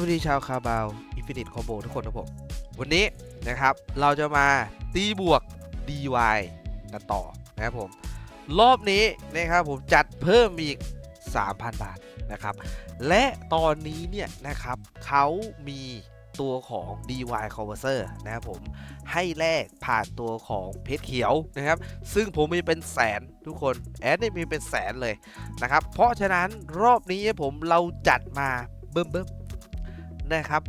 วัสดีชาวคาบาวอินฟินิตคอมโบทุกคนนะผม วันนี้นะครับเราจะมาตีบวก DY กันต่อนะครับผม รอบนี้นะครับผมจัดเพิ่มอีก 3,000 บาทนะครับ และตอนนี้เนี่ยนะครับเขามีตัวของ DY Converter นะครับผมให้แลกผ่านตัวของเพชรเขียวนะครับ ซึ่งผมมีเป็นแสนทุกคน แอดนี่มีเป็นแสนเลยนะครับ เพราะฉะนั้นรอบนี้ผมเราจัดมาเบิ่มเบิ่มๆ นะครับ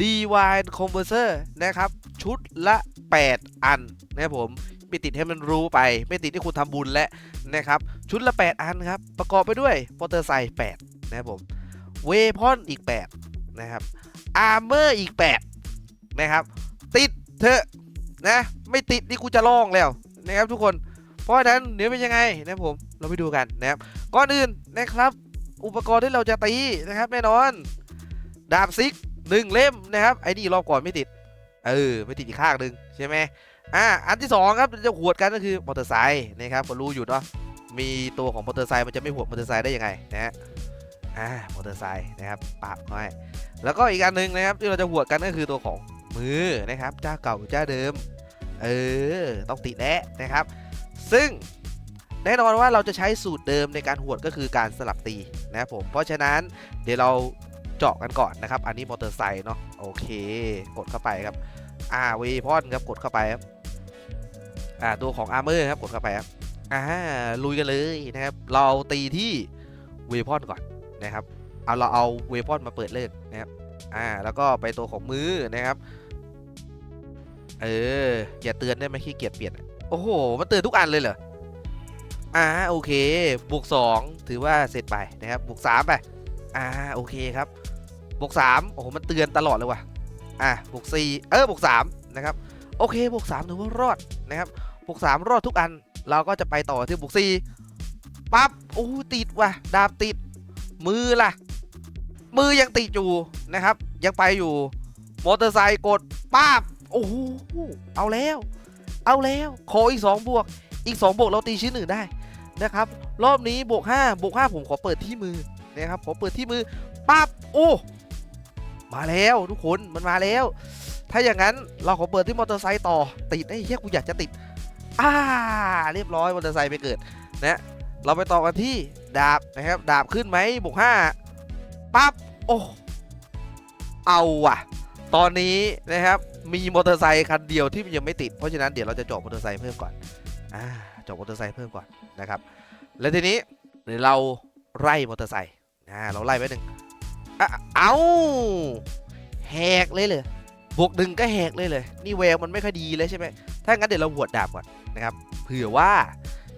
DY Converter นะครับ ชุดละ 8 อันนะครับผมไม่ติดให้มันรู้ไป ไม่ติดที่คุณทำบุญและนะครับ ชุดละ 8 อันครับ ประกอบไปด้วยมอเตอร์ไซค์8นะครับผมเวพอนอีก 8 นะครับอาร์เมอร์อีก 8 นะครับ ติดเถอะนะ ไม่ติดนี่กูจะล่องแล้วนะครับทุกคนเพราะฉะนั้นเดี๋ยวเป็นยังไงนะครับผมเราไปดูกันนะครับก่อนอื่นนะครับ อุปกรณ์ที่เราจะตีนะครับแน่นอน ดาบซิกหนึ่งเล่มนะครับไอ้นี่รอบก่อนไม่ติด เออ ไม่ติดอีกข้างหนึ่งใช่ไหมอ่าอันที่สองครับจะหวดกันก็คือมอเตอร์ไซค์นะครับก็รู้อยู่เนาะมีตัวของมอเตอร์ไซค์มันจะไม่หวดมอเตอร์ไซค์ได้ยังไงนะฮะอ่ามอเตอร์ไซค์นะครับปากไว้แล้วก็อีกอันหนึ่งนะครับที่เราจะหวดกันก็คือตัวของมือนะครับเจ้าเก่าเจ้าเดิม เออต้องติดแน่นะครับ ซึ่งแน่นอนว่าเราจะใช้สูตรเดิมในการหวดก็คือการสลับตีนะครับผมเพราะฉะนั้นเดี๋ยวเรา เจาะกันก่อนนะครับ อันนี้มอเตอร์ไซค์เนาะโอเค กดเข้าไปครับอ่าเวพอนครับกดเข้าไปครับอ่าตัวของอาร์เมอร์ครับกดเข้าไปครับอ่าลุยกันเลยนะครับ เราตีที่เวพอนก่อนนะครับ เอาเราเอาเวพอนมาเปิดเล่นนะครับอ่าแล้วก็ไปตัวของมือนะครับ เอออย่าเตือนได้ไหมขี้เกียจเปลี่ยนโอ้โหมันเตือนทุกอันเลยเหรออ่าโอเคบวก2ถือว่าเสร็จไปนะครับบวก3ไปอ่าโอเคครับ บวก3โอ้โห มันเตือนตลอดเลยว่ะ อ่าบวก4เออบวก3นะครับ โอเคบวก3ถือว่ารอดนะครับบวก3รอดทุกอัน เราก็จะไปต่อที่บวก4ปั๊บ โอ้ติดว่ะ ดาบติด มือล่ะ มือยังติดอยู่นะครับ ยังไปอยู่ มอเตอร์ไซค์กดป้าบ โอ้โห เอาแล้ว เอาแล้ว ขออีก2บวก อีก2บวกเราตีชิ้นหนึ่งได้นะครับ รอบนี้บวก5บวก5ผมขอเปิดที่มือนะครับ ขอเปิดที่มือปั๊บ โอ้ มาแล้วทุกคนมันมาแล้ว ถ้าอย่างนั้นเราขอเปิดที่มอเตอร์ไซค์ต่อ ติดไอ้เหี้ยกูอยากจะติดอ่าเรียบร้อยมอเตอร์ไซค์ไปเกิดนะเราไปต่อกันที่ดาบนะครับ ดาบขึ้นไหมบวก5ปั๊บโอ้เอาว่ะ ตอนนี้นะครับมีมอเตอร์ไซค์คันเดียวที่ยังไม่ติด เพราะฉะนั้นเดี๋ยวเราจะจาะมอเตอร์ไซค์เพิ่มก่อนอ่าจาะมอเตอร์ไซค์เพิ่มก่อนนะครับ แล้วทีนี้เดี๋ยวเราไล่มอเตอร์ไซค์อ่าเราไล่ไปหนึ่ง เอาแหกเลยเลยบวกหนึ่งก็แหกเลยเลย นี่แววมันไม่ค่อยดีเลยใช่ไหม ถ้างั้นเดี๋ยวเราหวดดาบก่อนนะครับ เผื่อว่า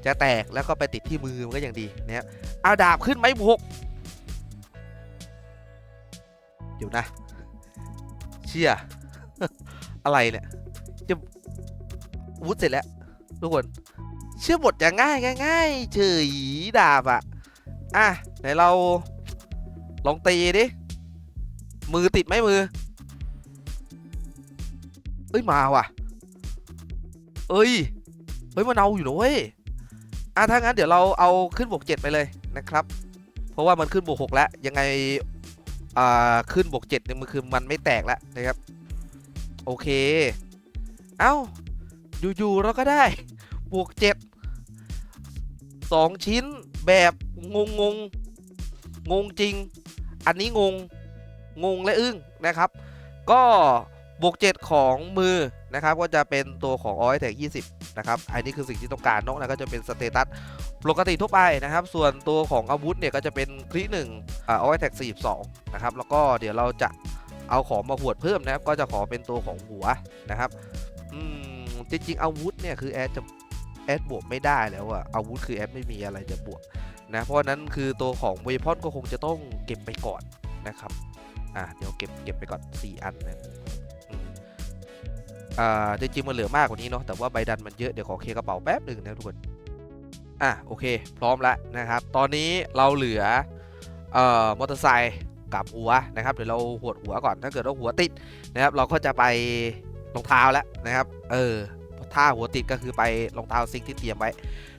จะแตกแล้วก็ไปติดที่มือมันก็ยังดีนะครับ เอาดาบขึ้นไหมบวกเดี๋ยวนะ เชี่ย อะไรเนี่ย จะวุฒเสร็จแล้วทุกคน เชื่อบทจะง่ายง่ายเฉยดาบอะอะไหนเรา ลองตีดิ มือติดไหมมือ เอ้ยมาว่ะ เอ้ย เฮ้ยมันเอาอยู่นะเว้ยอะถ้างั้นเดี๋ยวเราเอาขึ้นบวกเจ็ดไปเลยนะครับ เพราะว่ามันขึ้นบวกหกแล้ว ยังไง อ่า ขึ้นบวกเจ็ดเนี่ยมันคือมันไม่แตกแล้วนะครับ โอเค เอ้า อยู่ๆเราก็ได้ บวกเจ็ดสองชิ้นแบบงงงงงงจริง อันนี้งง งงและอึ้งนะครับ ก็บวกเจ็ดของมือนะครับก็จะเป็นตัวของออยแท็ก20 นะครับอันนี้คือสิ่งที่ต้องการเนกนะก็จะเป็นสเตตัสปกติทั่วไปนะครับ ส่วนตัวของอาวุธเนี่ยก็จะเป็นคลิหนึ่งอออยแท็ก42 นะครับ แล้วก็เดี๋ยวเราจะเอาของมาหวดเพิ่มนะครับ ก็จะขอเป็นตัวของหัวนะครับอืมจริงๆอาวุธเนี่ยคือแอดจะแอดบวกไม่ได้แล้วอะอาวุธคือแอดไม่มีอะไรจะบวก นะเพราะนั้นคือตัวของเวพอนก็คงจะต้องเก็บไปก่อนนะครับอะเดี๋ยวเก็บเก็บไปก่อน 4 อันนะอ่าจริงๆมันเหลือมากกว่านี้เนาะแต่ว่าใบดันมันเยอะเดี๋ยวขอเคกระเป๋าแป๊บหนึ่งนะทุกคนอะโอเค พร้อมแล้วนะครับ ตอนนี้เราเหลือเอ่อมอเตอร์ไซค์กับหัวนะครับเดี๋ยวเราหวดหัวก่อนถ้าเกิดว่าหัวติดนะครับเราก็จะไปรองเท้าแล้วนะครับ เออถ้าหัวติดก็คือไปรองเท้าซิกที่เตรียมไว้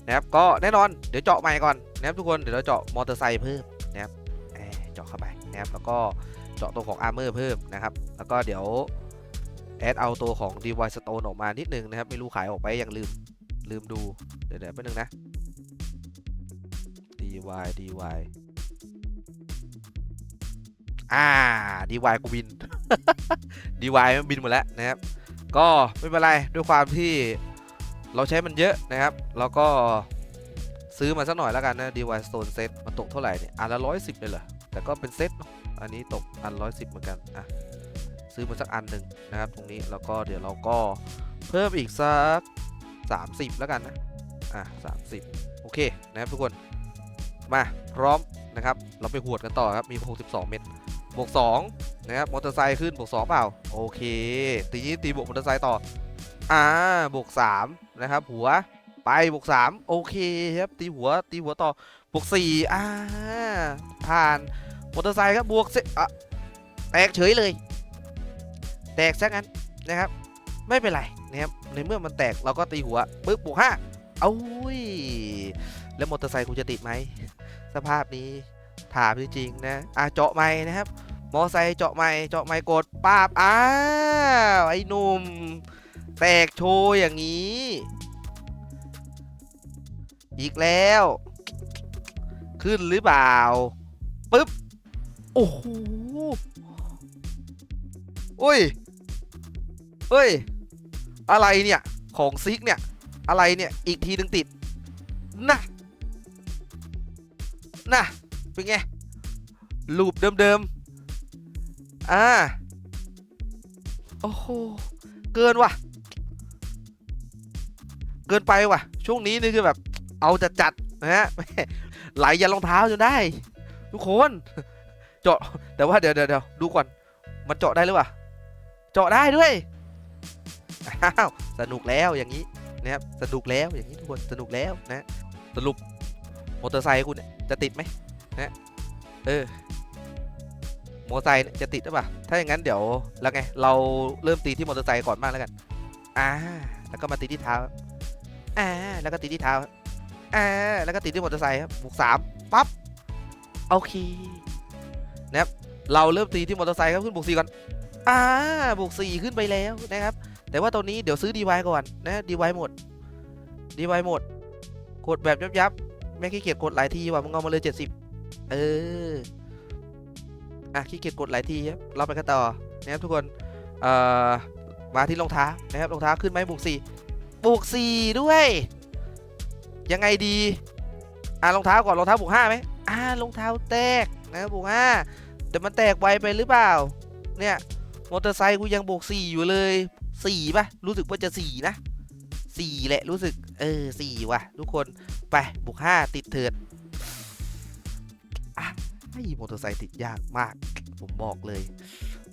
นะครับก็แน่นอนเดี๋ยวเจาะใหม่ก่อน นะครับทุกคนเดี๋ยวเราเจาะมอเตอร์ไซค์เพิ่มนะครับเจาะเข้าไปนะครับแล้วก็เจาะตัวของอาร์เมอร์เพิ่มนะครับแล้วก็เดี๋ยวแอดเอาตัวของ d y Stone ออกมานิดนึงนะครับไม่รู้ขายออกไปยังลืมลืมดูเดี๋ยวเดี๋ยวแป๊บนึงนะ dy dy อ่า dy กูบิน dy มันบินหมดแล้วนะครับ ก็ไม่เป็นไรด้วยความที่เราใช้มันเยอะนะครับ แล้วก็ ซื้อมาสักหน่อยแล้วกันนะ dy stone set มันตกเท่าไหร่เนี่ยอันละร้อยสิบเลยเหรอ แต่ก็เป็นเซ็ตเนาะ อันนี้ตกอันร้อยสิบเหมือนกัน อะ ซื้อมาสักอันหนึ่งนะครับ ตรงนี้ แล้วก็เดี๋ยวเราก็เพิ่มอีกสักสามสิบแล้วกันนะ อะสามสิบโอเคนะครับทุกคน มาพร้อมนะครับ เราไปหวดกันต่อครับ มี 62 เม็ดบวก2นะครับ มอเตอร์ไซค์ขึ้นบวก2เปล่า โอเค ตีนี้ตีบวกมอเตอร์ไซค์ต่อ อ่า บวก3นะครับ หัว ไปบวก3โอเคครับตีหัวตีหัวต่อบวก4อ่าผ่านมอเตอร์ไซค์ครับบวกเสอะแตกเฉยเลย แตกซะงั้นนะครับ ไม่เป็นไรนะครับในเมื่อมันแตกเราก็ตีหัวปึ๊บบวกห้าเอาอุ้ยแล้วมอเตอร์ไซค์กูจะติดไหมสภาพนี้ถามจริงๆนะอะเจาะไม่นะครับ มอไซค์เจาะไม่เจาะไม่กดปาบอ้าวไอ้หนุ่มแตกโชว์อย่างนี้ อีกแล้ว ขึ้นหรือเปล่าปึ๊บ โอ้โหอุ้ยเฮ้ย อะไรเนี่ย ของซิกเนี่ย อะไรเนี่ย อีกทีหนึ่งติดนะนะเป็นไง ลูปเดิมๆ อ่า โอ้โห เกินว่ะ เกินไปว่ะ ช่วงนี้นี่คือแบบ เอาจัดจัดนะฮะไหลยันรองเท้าจนได้ ทุกคนเจาะแต่ว่าเดี๋ยวเดี๋ยวเดี๋ยวดูก่อน มันเจาะได้หรือเปล่าเจาะได้ด้วยอ้าวสนุกแล้วอย่างนี้นะครับสนุกแล้วอย่างนี้ทุกคนสนุกแล้วนะสรุปมอเตอร์ไซค์คุณจะติดไหมนะเออมอเตอร์ไซค์จะติดหรือเปล่าถ้าอย่างนั้นเดี๋ยวแล้วไงเราเริ่มตีที่มอเตอร์ไซค์ก่อนบ้างแล้วกันอ่าแล้วก็มาตีที่เท้าอ่าแล้วก็ตีที่เท้า อ่าแล้วก็ตีที่มอเตอร์ไซค์ครับบวกสามปั๊บโอเคนะครับเราเริ่มตีที่มอเตอร์ไซค์ครับขึ้นบวกสี่ก่อนอ่าบวกสี่ขึ้นไปแล้วนะครับ แต่ว่าตอนนี้เดี๋ยวซื้อดีไวก่อนนะดีไวหมดดีไวหมดกดแบบยับยับๆไม่ขี้เกียจกดหลายทีว่ะมึงเอามาเลยเจ็ดสิบเอออะขี้เกียจกดหลายทีครับเราไปกันต่อนะครับทุกคนเอ่อมาที่รองเท้านะครับรองเท้าขึ้นไหมบวกสี่บวกสี่ด้วย ยังไงดี อะรองเท้าก่อนรองเท้าบวกห้าไหมอ่ารองเท้าแตกนะครับบวกห้าแต่มันแตกไวไปหรือเปล่า เนี่ยมอเตอร์ไซค์กูยังบวกสี่อยู่เลยสี่ป่ะรู้สึกว่าจะสี่นะสี่แหละรู้สึกเออสี่ว่ะ ทุกคนไปบวกห้าติดเถิดอะไอ้มอเตอร์ไซค์ติดยากมาก ผมบอกเลย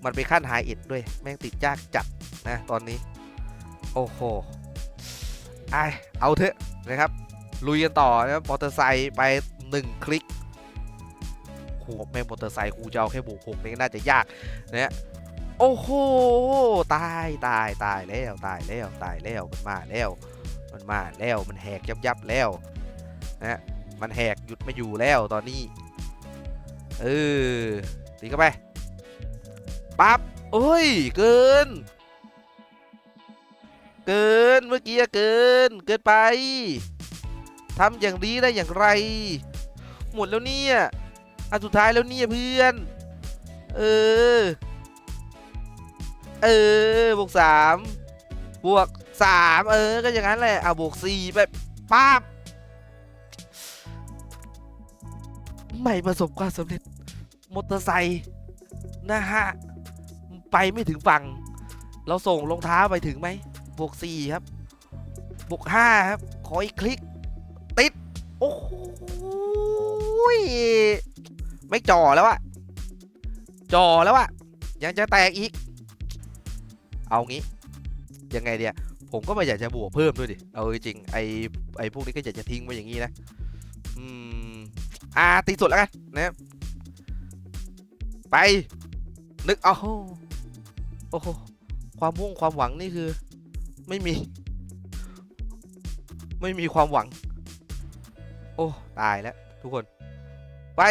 มันไปขั้นไฮเอ็ดด้วย แม่งติดยากจัดนะตอนนี้ โอ้โหไอเอาเถอะนะครับ ลุยกันต่อนะมอเตอร์ไซค์ไปหนึ่งคลิกโหแม่มอเตอร์ไซค์กูจะเอาแค่บวกหกนี่น่าจะยากนะโอ้โหตายตายตายแล้วตายแล้วตายแล้วมันมาแล้ว มันมาแล้วมันแหกยับยับแล้วนะฮะมันแหกหยุดไม่อยู่แล้วตอนนี้เออตีเข้าไปปั๊บโอ้ยเกิน เกินเมื่อกี้เกินเกินไป ทำอย่างนี้ได้อย่างไร หมดแล้วเนี่ยอันสุดท้ายแล้วเนี่ยเพื่อน เออ เออบวกสามบวกสามเออ ก็อย่างนั้นแหละเอาบวกสี่ไปป๊าบไม่ประสบความสำเร็จมอเตอร์ไซค์นะฮะ ไปไม่ถึงฝั่ง เราส่งรองเท้าไปถึงไหมบวกสี่ครับบวกห้าครับ ขออีกคลิก โอ้โหยไม่จ่อแล้วอะจ่อแล้วอะยังจะแตกอีก เอางี้ ยังไงเดียผมก็ไม่อยากจะบวกเพิ่มด้วยดิ เอาจริงไอไอพวกนี้ก็อยากจะทิ้งไว้อย่างนี้นะอืมอ่าตีสุดแล้วกันนะครับไป นึกเอาโอ้โหความมุ่งความหวังนี่คือ ไม่มี ไม่มีความหวัง อ้ตายแล้วทุกคน ไป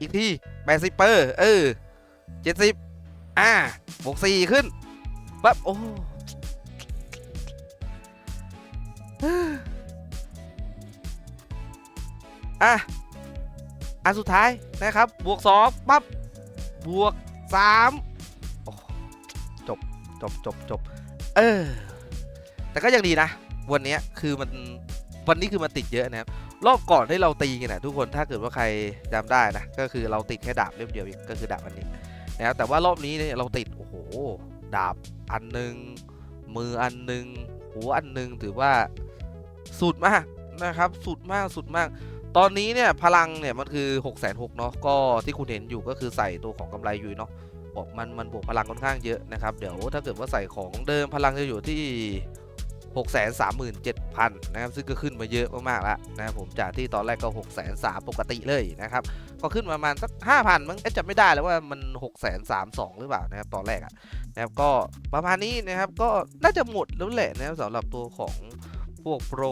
อีกทีแบซิเปอร์เออเจ็ดสิบอ่าบวกสี่ขึ้นปั๊บโอ้อะอันสุดท้ายนะครับ บวกสองปั๊บบวกสามจบจบจบจบเออ แต่ก็ยังดีนะ วันนี้คือมัน วันนี้คือมันติดเยอะนะครับรอบก่อนที่เราตีกันนะทุกคนถ้าเกิดว่าใครจำได้นะก็คือเราติดแค่ดาบเล่มเดียวเองก็คือดาบอันนี้นะครับแต่ว่ารอบนี้เนี่ยเราติดโอ้โหดาบอันหนึ่งมืออันหนึ่งหัวอันหนึ่งถือว่าสุดมากนะครับสุดมากสุดมาก ตอนนี้เนี่ยพลังเนี่ยมันคือ6 6 0 0เนาะก็ที่คุณเห็นอยู่ก็คือใส่ตัวของกำไรอยู่เนาะบอกมันมันบวกพลังค่อนข้างเยอะนะครับ เดี๋ยวถ้าเกิดว่าใส่ของเดิมพลังจะอยู่ที่ 6 3 7 0 0 0นะครับซึ่งก็ขึ้นมาเยอะมากๆแล้วนะครับผมจากที่ตอนแรกก็ 6 3 0 0ปกติเลยนะครับก็ขึ้นมาประมาณสัก 5,000 มั้งจำไม่ได้แล้วว่ามัน 6 3 3 2 หรือเปล่านะครับตอนแรกอะนะครับก็ประมาณนี้นะครับก็น่าจะหมดแล้วแหละนะครับสำหรับตัวของพวกโปร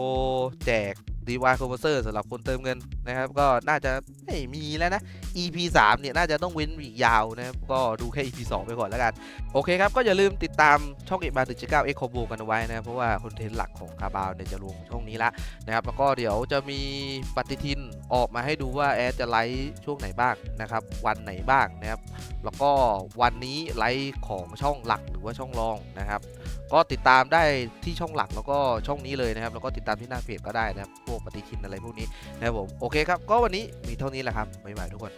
แจก DY c o m m e r c e r สเซอร์สำหรับคนเติมเงินนะครับ ก็น่าจะไม่มีแล้วนะ EP 3 เนี่ย น่าจะต้องเว้นอีกยาวนะครับ ก็ดูแค่ EP 2 ไปก่อนแล้วกัน โอเคครับ ก็อย่าลืมติดตามช่องเอกบาถึงจะก้าเอ็กโคโบกันเอาไว้นะเพราะว่าคอนเทนต์หลักของคาบาวเนี่ยจะลงช่องนี้ละนะครับ แล้วก็เดี๋ยวจะมีปฏิทินออกมาให้ดูว่าแอดจะไลฟ์ช่วงไหนบ้างนะครับ วันไหนบ้างนะครับ แล้วก็วันนี้ไลฟ์ของช่องหลักหรือว่าช่องรองนะครับ ก็ติดตามได้ที่ช่องหลักแล้วก็ช่องนี้เลยนะครับ แล้วก็ติดตามที่หน้าเพจก็ได้นะครับพวกปฏิทินอะไรพวกนี้นะครับผมโอเคครับ ก็วันนี้มีเท่านี้แหละครับบ๊ายบายทุกคน